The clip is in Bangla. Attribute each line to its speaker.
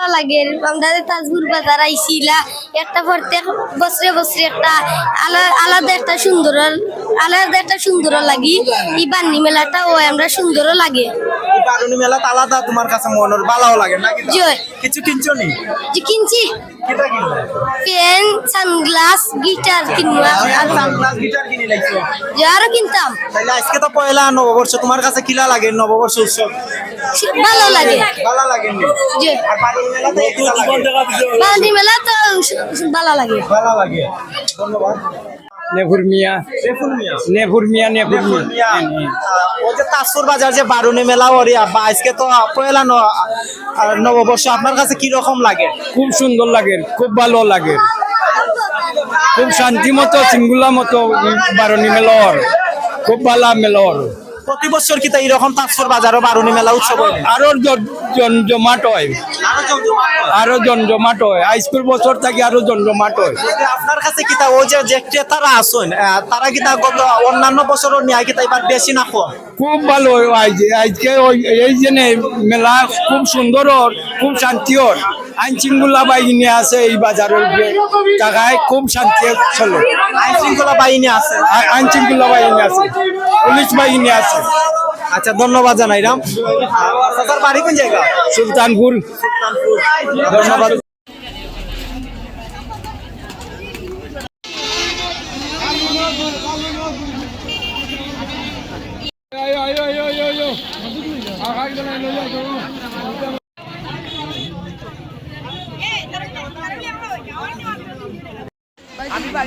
Speaker 1: ভালো লাগে। আমাদের তাজপুর বাজার আইসিলা একটা প্রত্যেক বছরে বছরে একটা আলা- আলাদা একটা সুন্দর আলাদা একটা সুন্দর লাগি। এই বান্নি মেলাটা ও আমরা সুন্দর লাগে।
Speaker 2: বারুনি মেলা আলাদা তোমার কাছে মনের ভালো লাগে নাকি কিছু কিনছো নি?
Speaker 1: কিনছি।
Speaker 2: কিটা কিনলে?
Speaker 1: সানগ্লাস গিটার কিনবো আর
Speaker 2: সানগ্লাস গিটার কিনে লাইছো
Speaker 1: যে আরও কিনতাম।
Speaker 2: তাহলে আজকে তো পয়লা নববর্ষ তোমার কাছে কিলা লাগে নববর্ষ উৎসব?
Speaker 1: ভালো লাগে।
Speaker 2: ভালো লাগে নি
Speaker 1: যে
Speaker 2: আর
Speaker 1: বান্নি মেলা তো ভালো লাগে।
Speaker 2: ভালো লাগে। ধন্যবাদ।
Speaker 3: নেভুর মিয়া। নেভুর মিয়া? নেভুর
Speaker 2: মিয়া
Speaker 3: মিয়া।
Speaker 2: যে তাজপুর বাজার যে বারুনি মেলা ওরি আব্বা আজকে তো পয়লা ন আর নববর্ষ আপনার কাছে কি রকম লাগে?
Speaker 3: খুব সুন্দর লাগে খুব ভালো লাগে। খুব শান্তি মতো সিঙ্গুলা মতো বারণী মেলর খুব ভালো মেলর।
Speaker 2: প্রতি বছর কি তাই এরকম তাজপুর বাজারও বারুনি মেলা উৎসব
Speaker 3: আরও জন- জমজমাট হয়।
Speaker 2: আরও জমজমাট হয়।
Speaker 3: হাইস্কুল বছর থেকে আরও জমজমাট হয়।
Speaker 2: আপনার কাছে কিতা ও যে যে ক্রেতারা আছেন তারা কিতা গত অন্যান্য বছরের নিয়ে কিতা এবার বেশি না কম?
Speaker 3: খুব ভালো হয়। আজকে ওই- এই যে মেলা খুব সুন্দর খুব শান্তি আইন শৃঙ্খলা বাহিনী আছে এই বাজারের জায়গায় খুব শান্তি চলে।
Speaker 2: আইন শৃঙ্খলা বাহিনী আছে।
Speaker 3: আইন শৃঙ্খলা বাহিনী আছে। পুলিশ বাহিনী আছে।
Speaker 2: আচ্ছা ধন্যবাদ জানাই রাম বাড়ি কোন জায়গা
Speaker 3: সুলতানপুর।
Speaker 2: ধন্যবাদ।